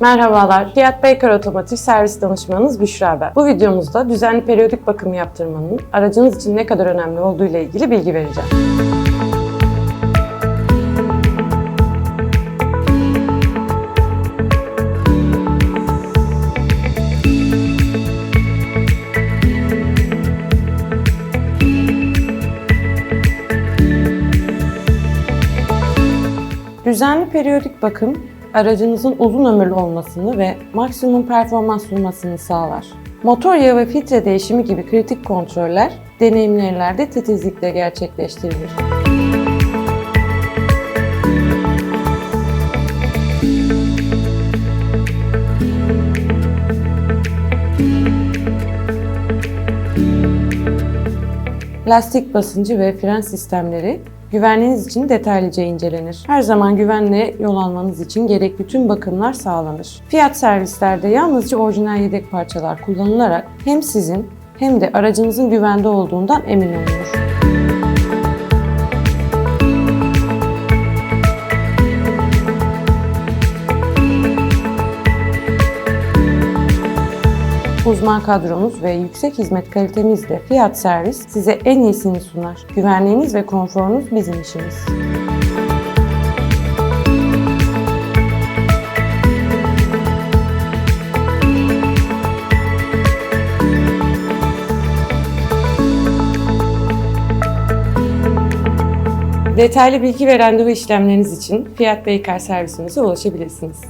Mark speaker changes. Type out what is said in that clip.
Speaker 1: Merhabalar, Fiyat Baker Otomotiv Servis Danışmanınız Büşra ben. Bu videomuzda düzenli periyodik bakım yaptırmanın aracınız için ne kadar önemli olduğu ile ilgili bilgi vereceğim. Düzenli periyodik bakım, aracınızın uzun ömürlü olmasını ve maksimum performans sunmasını sağlar. Motor yağı ve filtre değişimi gibi kritik kontroller deneyimlerilerde titizlikle gerçekleştirilir. Lastik basıncı ve fren sistemleri güvenliğiniz için detaylıca incelenir. Her zaman güvenle yol almanız için gerekli tüm bakımlar sağlanır. Fiyat servislerde yalnızca orijinal yedek parçalar kullanılarak hem sizin hem de aracınızın güvende olduğundan emin olunur. Uzman kadromuz ve yüksek hizmet kalitemizle Fiyat Servis size en iyisini sunar. Güvenliğiniz ve konforunuz bizim işimiz. Detaylı bilgi ve randevu işlemleriniz için Fiyat Beyker servisimize ulaşabilirsiniz.